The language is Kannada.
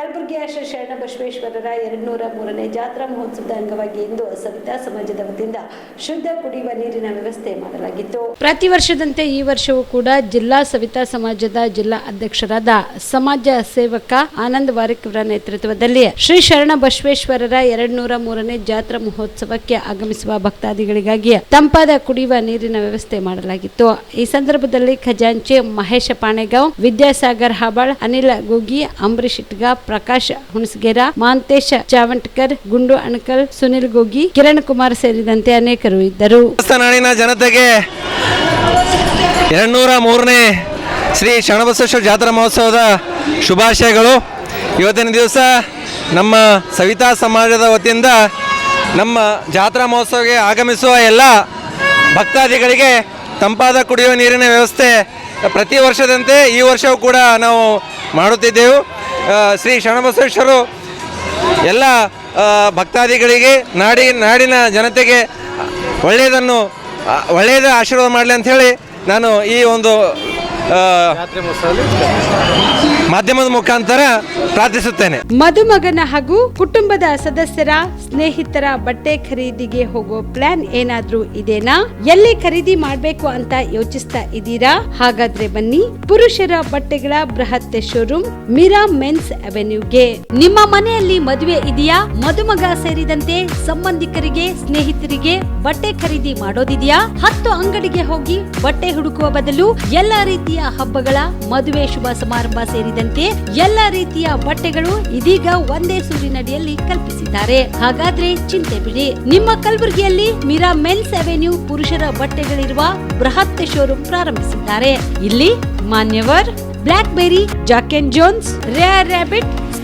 ಕಲಬುರಗಿಯ ಶ್ರೀ ಶರಣ ಬಸವೇಶ್ವರರ ಎರಡ್ನೂರ ಮೂರನೇ ಜಾತ್ರಾ ಮಹೋತ್ಸವದ ಅಂಗವಾಗಿ ಇಂದು ಸವಿತಾ ಸಮಾಜದ ವತಿಯಿಂದ ಶುದ್ಧ ಕುಡಿಯುವ ನೀರಿನ ವ್ಯವಸ್ಥೆ ಮಾಡಲಾಗಿತ್ತು. ಪ್ರತಿ ವರ್ಷದಂತೆ ಈ ವರ್ಷವೂ ಕೂಡ ಜಿಲ್ಲಾ ಸವಿತಾ ಸಮಾಜದ ಜಿಲ್ಲಾ ಅಧ್ಯಕ್ಷರಾದ ಸಮಾಜ ಸೇವಕ ಆನಂದ್ ವಾರಿಕ್ ಅವರ ನೇತೃತ್ವದಲ್ಲಿ ಶ್ರೀ ಶರಣ ಬಸವೇಶ್ವರರ ಎರಡ್ನೂರ ಮೂರನೇ ಜಾತ್ರಾ ಮಹೋತ್ಸವಕ್ಕೆ ಆಗಮಿಸುವ ಭಕ್ತಾದಿಗಳಿಗಾಗಿ ತಂಪಾದ ಕುಡಿಯುವ ನೀರಿನ ವ್ಯವಸ್ಥೆ ಮಾಡಲಾಗಿತ್ತು. ಈ ಸಂದರ್ಭದಲ್ಲಿ ಖಜಾಂಚಿ ಮಹೇಶ ಪಾಣೆಗಾಂವ್, ವಿದ್ಯಾಸಾಗರ್ ಹಬಾಳ್, ಅನಿಲ ಗೋಗಿ ಅಂಬರೀಶ್ ಇಟ್ಗ ಪ್ರಕಾಶ್ ಹುಣಸಗೇರ, ಮಾಂತೇಶ ಚಾವಂಟ್ಕರ್, ಗುಂಡು ಅಣಕಲ್, ಸುನಿಲ್ ಗೋಗಿ, ಕಿರಣ್ ಕುಮಾರ್ ಸೇರಿದಂತೆ ಅನೇಕರು ಇದ್ದರು. ನಾಡಿನ ಜನತೆಗೆ ಎರಡ್ನೂರ ಮೂರನೇ ಶ್ರೀ ಶರಣಬಸವೇಶ್ವರ ಜಾತ್ರಾ ಮಹೋತ್ಸವದ ಶುಭಾಶಯಗಳು. ಇವತ್ತಿನ ದಿವಸ ನಮ್ಮ ಸವಿತಾ ಸಮಾಜದ ವತಿಯಿಂದ ನಮ್ಮ ಜಾತ್ರಾ ಮಹೋತ್ಸವಕ್ಕೆ ಆಗಮಿಸುವ ಎಲ್ಲ ಭಕ್ತಾದಿಗಳಿಗೆ ತಂಪಾದ ಕುಡಿಯುವ ನೀರಿನ ವ್ಯವಸ್ಥೆ ಪ್ರತಿ ವರ್ಷದಂತೆ ಈ ವರ್ಷವೂ ಕೂಡ ನಾವು ಮಾಡುತ್ತಿದ್ದೆವು. ಶ್ರೀ ಶರಣಬಸವೇಶ್ವರರು ಎಲ್ಲ ಭಕ್ತಾದಿಗಳಿಗೆ, ನಾಡಿ, ನಾಡಿನ ಜನತೆಗೆ ಒಳ್ಳೆಯದನ್ನು ಒಳ್ಳೆಯದ ಆಶೀರ್ವಾದ ಮಾಡಲಿ ಅಂಥೇಳಿ ನಾನು ಈ ಒಂದು ಮಾಧ್ಯಮದ ಮುಖಾಂತರ ಪ್ರಾರ್ಥಿಸುತ್ತೇನೆ. ಮದುಮಗನ ಹಾಗೂ ಕುಟುಂಬದ ಸದಸ್ಯರ ಸ್ನೇಹಿತರ ಬಟ್ಟೆ ಖರೀದಿಗೆ ಹೋಗೋ ಪ್ಲಾನ್ ಏನಾದ್ರೂ ಇದೇನಾ? ಎಲ್ಲಿ ಖರೀದಿ ಮಾಡ್ಬೇಕು ಅಂತ ಯೋಚಿಸ್ತಾ ಇದ್ದೀರಾ? ಹಾಗಾದ್ರೆ ಬನ್ನಿ, ಪುರುಷರ ಬಟ್ಟೆಗಳ ಬೃಹತ್ ಶೋರೂಮ್ ಮೀರಾ ಮೆನ್ಸ್ ಅವೆನ್ಯೂಗೆ. ನಿಮ್ಮ ಮನೆಯಲ್ಲಿ ಮದುವೆ ಇದೆಯಾ? ಮದುಮಗ ಸೇರಿದಂತೆ ಸಂಬಂಧಿಕರಿಗೆ, ಸ್ನೇಹಿತರಿಗೆ ಬಟ್ಟೆ ಖರೀದಿ ಮಾಡೋದಿದೆಯಾ? ಹತ್ತು ಅಂಗಡಿಗೆ ಹೋಗಿ ಬಟ್ಟೆ ಹುಡುಕುವ ಬದಲು ಎಲ್ಲ ರೀತಿಯ ಹಬ್ಬಗಳ ಮದುವೆ ಶುಭ ಸಮಾರಂಭ ಸೇರಿದಂತೆ ಎಲ್ಲ ರೀತಿಯ ಬಟ್ಟೆಗಳು ಇದೀಗ ಒಂದೇ ಸೂರಿನಡಿಯಲ್ಲಿ ಕಲ್ಪಿಸಿದ್ದಾರೆ. ಹಾಗಾದ್ರೆ ಚಿಂತೆ ಬಿಡಿ. ನಿಮ್ಮ ಕಲಬುರಗಿಯಲ್ಲಿ ಮೀರಾ ಮೆನ್ಸ್ ಅವೆನ್ಯೂ ಪುರುಷರ ಬಟ್ಟೆಗಳಿರುವ ಬೃಹತ್ ಶೋರೂಮ್ ಪ್ರಾರಂಭಿಸಿದ್ದಾರೆ. ಇಲ್ಲಿ Manyavar Blackberrys Jack and Jones, rare rabbit